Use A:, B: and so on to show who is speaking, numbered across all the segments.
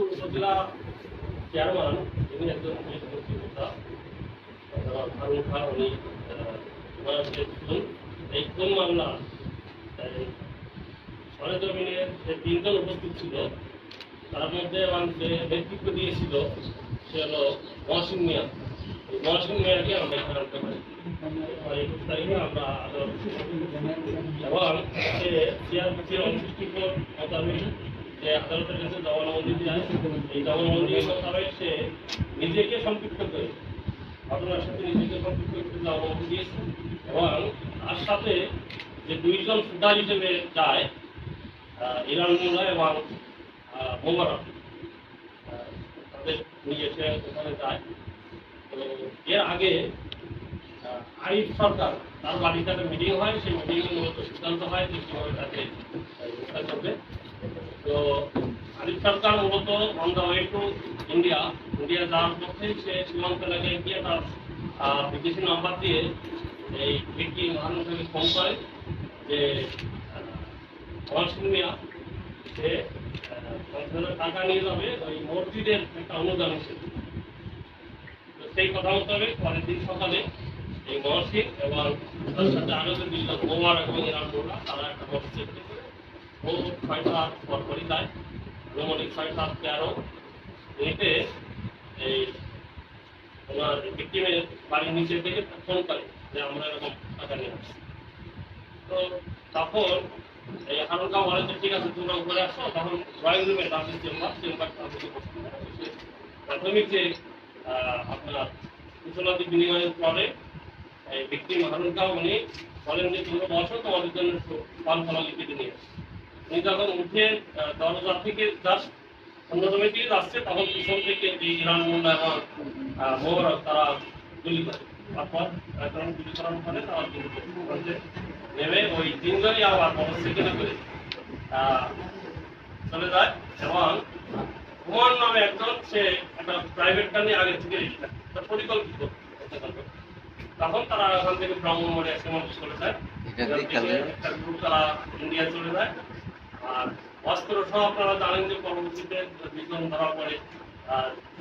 A: উপজেলা চেয়ারম্যান তিনি একজন পুলিশ মুক্তিযোদ্ধা ফারুক খান, উনি এই খুন মামলা, এই সরেজমিনের যে তিনজন উপস্থিত ছিল, তার মধ্যে আমার যে নেতৃত্ব দিয়েছিল, সে হলো মহসিন মিয়া। এই মহসিন মিয়াকে আমরা এখানে আনতে পারি আমরা এবং সে অনসিক্সটি ফোর মোতাবেক যে আদালতের কাছে জবানবন্দি দেয় এই জবানবন্দি মোতাবেক সে নিজেকে সম্পৃক্ত করে। ঘটনার সাথে নিজেকে সম্পৃক্ত করে জবানবন্দি দিয়েছে এবং তার সাথে যে দুইজন সুদার হিসেবে যায় ইরান মোল্লা এবং মোবারক তাদের নিয়ে সে ওখানে যায় তো এর আগে আরিফ সরকার তার বাড়িতে একটা মিটিং হয়, সেই মিটিংয়ে মূলত সিদ্ধান্ত হয় যে কীভাবে তাকে আহ, গ্রেফতার করবে তো আরিফ সরকার মূলত the way to India India যাওয়ার পথে সে সীমান্ত এলাকায় গিয়ে তার বিদেশি নাম্বার দিয়ে এই ব্যক্তি মানুষকে ফোন করে যে মিয়া সে টাকা নিয়ে যাবে ওই মসজিদের একটা অনুদান হিসেবে। সেই কথা মোতাবেক পরের দিন সকালে এই মহসিন এবং তার সাথে আরও যে দুইজন মোবার এবং ইরান তারা একটা মসজিদ ও ছয়টা পরপরই যায়। আনুমানিক ছয় সাত, তেরো। মিনিটে এই ওনার ভিক্টিমের বাড়ির নিচে থেকে ফোন করে যে আমরা এরকম টাকা নিয়ে আসছি। তো তখন এই হারুনকা বলে যে, ঠিক আছে, তোমরা উপরে আসো। তখন ড্রয়িং রুমে তাদের চেম্বার চেম্বার প্রাথমিক যে আপনার কুশলাদি বিনিময়ের পরে এই ব্যক্তি হারুনকা উনি বলেন যে, তোমরা বসো, তোমাদের জন্য ফল ফলা লিখে নিয়ে আসি। উনি যখন উঠে দরজা থেকে জাস্ট অন্যতম দিকে যাচ্ছে তখন পিছন থেকে এই ইরান মোল্লা এবং আহ, তারা গুলি করে। তারপর যখন গুলি করার ফলে তারা গুলি করে। নেমে ওই তিনজনই আবার মোটরসাইকেলে করে। চলে যায় এবং হুমায়ুন নামে একজন সে একটা প্রাইভেট কার নিয়ে আগে থেকে দেয়। একটা পরিকল্পিত তখন তারা ওখান থেকে চলে যায়।
B: এটা
A: এখান থেকে
B: দেখালে
A: একটা গ্রুপ তারা ইন্ডিয়া চলে যায়। আর অস্ত্র সহ আপনারা জানেন যে পরবর্তীতে দুজন ধরা পড়ে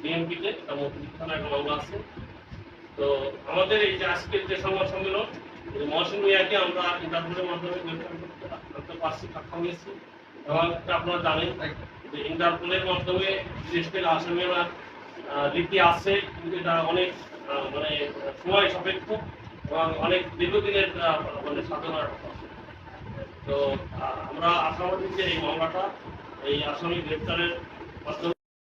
A: বিএনপিতে মুক্তিযুদ্ধ থানায় মামলা আছে। তো আমাদের এই যে আজকের যে সংবাদ সম্মেলন মহসিন মিয়াকে আমরা ইন্টারভিউর মাধ্যমে গ্রেফতার করতে করতে পারছি সক্ষম হয়েছি এবং আপনারা জানেন যে ইন্টারপোলের মাধ্যমে বিশেষ করে আসামেরা রীতি আছে, কিন্তু এটা অনেক মানে সময় সাপেক্ষ এবং অনেক দীর্ঘদিনের মানে সাধনার তো আমরা আশাবাদী যে এই মামলাটা এই আসামি গ্রেপ্তারের মাধ্যমে